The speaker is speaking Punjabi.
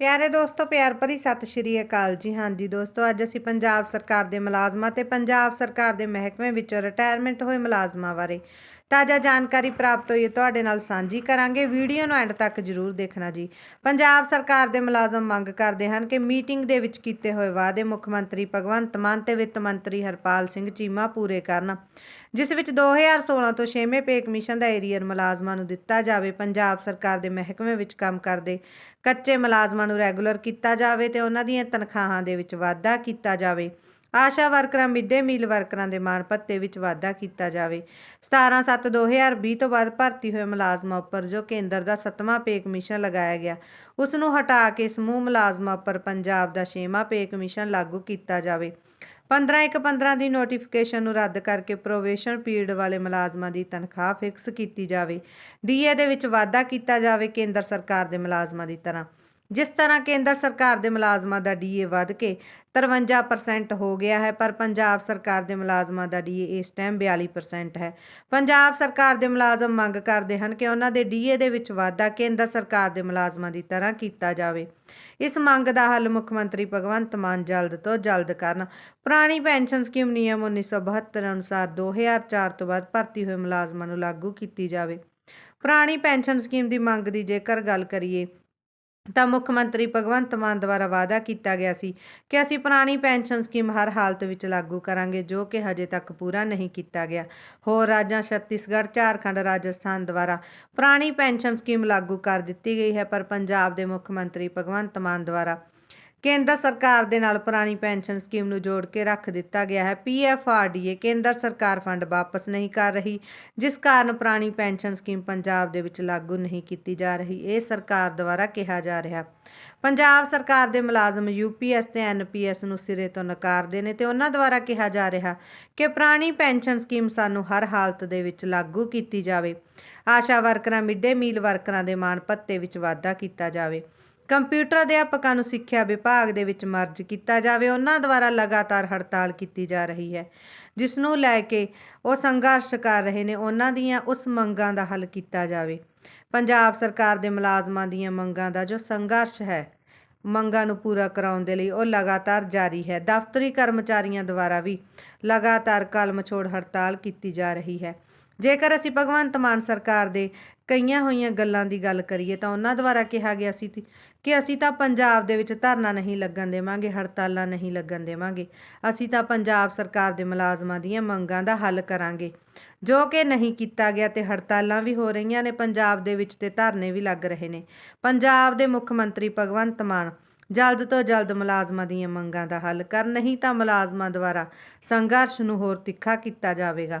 ਪਿਆਰੇ ਦੋਸਤੋ, ਪਿਆਰ ਭਰੀ ਸਤਿ ਸ਼੍ਰੀ ਅਕਾਲ ਜੀ। ਹਾਂਜੀ ਦੋਸਤੋ, ਅੱਜ ਅਸੀਂ ਪੰਜਾਬ ਸਰਕਾਰ ਦੇ ਮੁਲਾਜ਼ਮਾਂ ਤੇ ਪੰਜਾਬ ਸਰਕਾਰ ਦੇ ਮਹਿਕਮੇ ਵਿੱਚੋਂ ਰਿਟਾਇਰਮੈਂਟ ਹੋਏ ਮੁਲਾਜ਼ਮਾਂ ਬਾਰੇ ਤਾਜ਼ਾ ਜਾਣਕਾਰੀ ਪ੍ਰਾਪਤ ਹੋਈ ਤੁਹਾਡੇ ਨਾਲ ਸਾਂਝੀ ਕਰਾਂਗੇ। ਵੀਡੀਓ ਨੂੰ ਐਂਡ ਤੱਕ ਜਰੂਰ ਦੇਖਣਾ ਜੀ। ਪੰਜਾਬ ਸਰਕਾਰ ਦੇ ਮੁਲਾਜ਼ਮ ਮੰਗ ਕਰਦੇ ਹਨ ਕਿ ਮੀਟਿੰਗ ਦੇ ਵਿੱਚ ਕੀਤੇ ਹੋਏ ਵਾਅਦੇ ਮੁੱਖ ਮੰਤਰੀ ਭਗਵੰਤ ਮਾਨ ਤੇ ਵਿੱਤ ਮੰਤਰੀ ਹਰਪਾਲ ਸਿੰਘ ਚੀਮਾ ਪੂਰੇ ਕਰਨ। ਜਿਸ ਵਿੱਚ 2016 ਤੋਂ 6ਵੇਂ ਪੇ ਕਮਿਸ਼ਨ ਦਾ ਏਰੀਅਰ ਮੁਲਾਜ਼ਮਾਂ ਨੂੰ ਦਿੱਤਾ ਜਾਵੇ, ਪੰਜਾਬ ਸਰਕਾਰ ਦੇ ਮਹਿਕਮੇ ਵਿੱਚ ਕੰਮ ਕਰਦੇ ਕੱਚੇ ਮੁਲਾਜ਼ਮਾਂ ਨੂੰ ਰੈਗੂਲਰ ਕੀਤਾ ਜਾਵੇ ਤੇ ਉਹਨਾਂ ਦੀਆਂ ਤਨਖਾਹਾਂ ਦੇ ਵਿੱਚ ਵਾਧਾ ਕੀਤਾ ਜਾਵੇ। ਆਸ਼ਾ ਵਰਕਰਾਂ ਮਿੱਡੇ ਮੀਲ ਵਰਕਰਾਂ ਦੇ ਮਾਣ ਭੱਤੇ ਵਿੱਚ ਵਾਧਾ ਕੀਤਾ ਜਾਵੇ। 17/7/2020 ਤੋਂ ਬਾਅਦ ਭਰਤੀ ਹੋਏ ਮੁਲਾਜ਼ਮਾਂ ਉੱਪਰ ਜੋ ਕੇਂਦਰ ਦਾ 7ਵਾਂ ਪੇ ਕਮਿਸ਼ਨ ਲਗਾਇਆ ਗਿਆ, ਉਸ ਨੂੰ ਹਟਾ ਕੇ ਸਮੂਹ ਮੁਲਾਜ਼ਮਾਂ ਉੱਪਰ ਪੰਜਾਬ ਦਾ 6ਵਾਂ ਪੇ ਕਮਿਸ਼ਨ ਲਾਗੂ ਕੀਤਾ ਜਾਵੇ। 15/1/15 ਦੀ ਨੋਟੀਫਿਕੇਸ਼ਨ ਨੂੰ ਰੱਦ ਕਰਕੇ ਪ੍ਰੋਵੇਸ਼ਨ ਪੀਰੀਅਡ ਵਾਲੇ ਮੁਲਾਜ਼ਮਾਂ ਦੀ ਤਨਖਾਹ ਫਿਕਸ ਕੀਤੀ ਜਾਵੇ। ਡੀਏ ਦੇ ਵਿੱਚ ਵਾਧਾ ਕੀਤਾ ਜਾਵੇ ਕੇਂਦਰ ਸਰਕਾਰ ਦੇ ਮੁਲਾਜ਼ਮਾਂ ਦੀ ਤਰ੍ਹਾਂ। ਜਿਸ ਤਰ੍ਹਾਂ ਕੇਂਦਰ ਸਰਕਾਰ ਦੇ ਮੁਲਾਜ਼ਮਾਂ ਦਾ ਡੀਏ ਵੱਧ ਕੇ 53% ਹੋ ਗਿਆ ਹੈ, ਪਰ ਪੰਜਾਬ ਸਰਕਾਰ ਦੇ ਮੁਲਾਜ਼ਮਾਂ ਦਾ ਡੀਏ ਇਸ ਟਾਈਮ 42% ਹੈ। ਪੰਜਾਬ ਸਰਕਾਰ ਦੇ ਮੁਲਾਜ਼ਮ ਮੰਗ ਕਰਦੇ ਹਨ ਕਿ ਉਹਨਾਂ ਦੇ ਡੀਏ ਦੇ ਵਿੱਚ ਵਾਧਾ ਕੇਂਦਰ ਸਰਕਾਰ ਦੇ ਮੁਲਾਜ਼ਮਾਂ ਦੀ ਤਰ੍ਹਾਂ ਕੀਤਾ ਜਾਵੇ। ਇਸ ਮੰਗ ਦਾ ਹੱਲ ਮੁੱਖ ਮੰਤਰੀ ਭਗਵੰਤ ਮਾਨ ਜਲਦ ਤੋਂ ਜਲਦ ਕਰਨ। ਪੁਰਾਣੀ ਪੈਨਸ਼ਨ ਸਕੀਮ ਨਿਯਮ 1972 ਅਨੁਸਾਰ 2004 ਤੋਂ ਬਾਅਦ ਭਰਤੀ ਹੋਏ ਮੁਲਾਜ਼ਮਾਂ ਨੂੰ ਲਾਗੂ ਕੀਤੀ ਜਾਵੇ। ਪੁਰਾਣੀ ਪੈਨਸ਼ਨ ਸਕੀਮ ਦੀ ਮੰਗ ਦੀ ਜੇਕਰ ਗੱਲ ਕਰੀਏ ਤਾਂ ਮੁੱਖ ਮੰਤਰੀ ਭਗਵੰਤ ਮਾਨ ਦੁਆਰਾ ਵਾਅਦਾ ਕੀਤਾ ਗਿਆ ਸੀ ਕਿ ਅਸੀਂ ਪੁਰਾਣੀ ਪੈਨਸ਼ਨ ਸਕੀਮ ਹਰ ਹਾਲਤ ਵਿੱਚ ਲਾਗੂ ਕਰਾਂਗੇ, ਜੋ ਕਿ ਹਜੇ ਤੱਕ ਪੂਰਾ ਨਹੀਂ ਕੀਤਾ ਗਿਆ। ਹੋਰ ਰਾਜਾਂ ਛੱਤੀਸਗੜ੍ਹ, ਝਾਰਖੰਡ, ਰਾਜਸਥਾਨ ਦੁਆਰਾ ਪੁਰਾਣੀ ਪੈਨਸ਼ਨ ਸਕੀਮ ਲਾਗੂ ਕਰ ਦਿੱਤੀ ਗਈ ਹੈ, ਪਰ ਪੰਜਾਬ ਦੇ ਮੁੱਖ ਮੰਤਰੀ ਭਗਵੰਤ ਮਾਨ ਦੁਆਰਾ ਕੇਂਦਰ ਸਰਕਾਰ ਦੇ ਨਾਲ ਪੁਰਾਣੀ ਪੈਨਸ਼ਨ ਸਕੀਮ ਨੂੰ ਜੋੜ ਕੇ ਰੱਖ ਦਿੱਤਾ ਗਿਆ ਹੈ। ਪੀਐਫਆਰਡੀਏ ਕੇਂਦਰ ਸਰਕਾਰ ਫੰਡ ਵਾਪਸ ਨਹੀਂ ਕਰ ਰਹੀ, ਜਿਸ ਕਾਰਨ ਪੁਰਾਣੀ ਪੈਨਸ਼ਨ ਸਕੀਮ ਪੰਜਾਬ ਦੇ ਵਿੱਚ ਲਾਗੂ ਨਹੀਂ ਕੀਤੀ ਜਾ ਰਹੀ, ਇਹ ਸਰਕਾਰ ਦੁਆਰਾ ਕਿਹਾ ਜਾ ਰਿਹਾ। ਪੰਜਾਬ ਸਰਕਾਰ ਦੇ ਮੁਲਾਜ਼ਮ ਯੂਪੀਐਸ ਤੇ ਐਨਪੀਐਸ ਨੂੰ ਸਿਰੇ ਤੋਂ ਨਕਾਰਦੇ ਨੇ ਤੇ ਉਹਨਾਂ ਦੁਆਰਾ ਕਿਹਾ ਜਾ ਰਿਹਾ ਕਿ ਪੁਰਾਣੀ ਪੈਨਸ਼ਨ ਸਕੀਮ ਸਾਨੂੰ ਹਰ ਹਾਲਤ ਦੇ ਵਿੱਚ ਲਾਗੂ ਕੀਤੀ ਜਾਵੇ। ਆਸ਼ਾ ਵਰਕਰਾਂ ਮਿੱਡੇ ਮੀਲ ਵਰਕਰਾਂ ਦੇ ਮਾਣ ਭੱਤੇ ਵਿੱਚ ਵਾਧਾ ਕੀਤਾ ਜਾਵੇ। ਕੰਪਿਊਟਰ ਅਧਿਆਪਕਾਂ ਨੂੰ ਸਿੱਖਿਆ ਵਿਭਾਗ ਦੇ ਵਿੱਚ ਮਰਜ ਕੀਤਾ ਜਾਵੇ। ਉਹਨਾਂ ਦੁਆਰਾ ਲਗਾਤਾਰ ਹੜਤਾਲ ਕੀਤੀ ਜਾ ਰਹੀ ਹੈ, ਜਿਸ ਨੂੰ ਲੈ ਕੇ ਉਹ ਸੰਘਰਸ਼ ਕਰ ਰਹੇ ਨੇ। ਉਹਨਾਂ ਦੀਆਂ ਉਸ ਮੰਗਾਂ ਦਾ ਹੱਲ ਕੀਤਾ ਜਾਵੇ। ਪੰਜਾਬ ਸਰਕਾਰ ਦੇ ਮੁਲਾਜ਼ਮਾਂ ਦੀਆਂ ਮੰਗਾਂ ਦਾ ਜੋ ਸੰਘਰਸ਼ ਹੈ, ਮੰਗਾਂ ਨੂੰ ਪੂਰਾ ਕਰਾਉਣ ਦੇ ਲਈ ਉਹ ਲਗਾਤਾਰ ਜਾਰੀ ਹੈ। ਦਫ਼ਤਰੀ ਕਰਮਚਾਰੀਆਂ ਦੁਆਰਾ ਵੀ ਲਗਾਤਾਰ ਕਲਮ ਛੋੜ ਹੜਤਾਲ ਕੀਤੀ ਜਾ ਰਹੀ ਹੈ। ਜੇਕਰ ਅਸੀਂ ਭਗਵੰਤ ਮਾਨ ਸਰਕਾਰ ਦੇ ਕਈਆਂ ਹੋਈਆਂ ਗੱਲਾਂ ਦੀ ਗੱਲ ਕਰੀਏ ਤਾਂ ਉਹਨਾਂ ਦੁਆਰਾ ਕਿਹਾ ਗਿਆ ਸੀ ਕਿ ਅਸੀਂ ਤਾਂ ਪੰਜਾਬ ਦੇ ਵਿੱਚ ਧਰਨਾ ਨਹੀਂ ਲੱਗਣ ਦੇਵਾਂਗੇ, ਹੜਤਾਲਾਂ ਨਹੀਂ ਲੱਗਣ ਦੇਵਾਂਗੇ। ਅਸੀਂ ਤਾਂ ਪੰਜਾਬ ਸਰਕਾਰ ਦੇ ਮੁਲਾਜ਼ਮਾਂ ਦੀਆਂ ਮੰਗਾਂ ਦਾ ਹੱਲ ਕਰਾਂਗੇ। ਜੋ ਕਿ ਨਹੀਂ ਕੀਤਾ ਗਿਆ ਤੇ ਹੜਤਾਲਾਂ ਵੀ ਹੋ ਰਹੀਆਂ ਨੇ, ਪੰਜਾਬ ਦੇ ਵਿੱਚ ਤੇ ਧਰਨੇ ਵੀ ਲੱਗ ਰਹੇ ਨੇ। ਪੰਜਾਬ ਦੇ ਮੁੱਖ ਮੰਤਰੀ ਭਗਵੰਤ ਮਾਨ ਜਲਦ ਤੋਂ ਜਲਦ ਮੁਲਾਜ਼ਮਾਂ ਦੀਆਂ ਮੰਗਾਂ ਦਾ ਹੱਲ ਕਰਨ, ਨਹੀਂ ਤਾਂ ਮੁਲਾਜ਼ਮਾਂ ਦੁਆਰਾ ਸੰਘਰਸ਼ ਨੂੰ ਹੋਰ ਤਿੱਖਾ ਕੀਤਾ ਜਾਵੇਗਾ।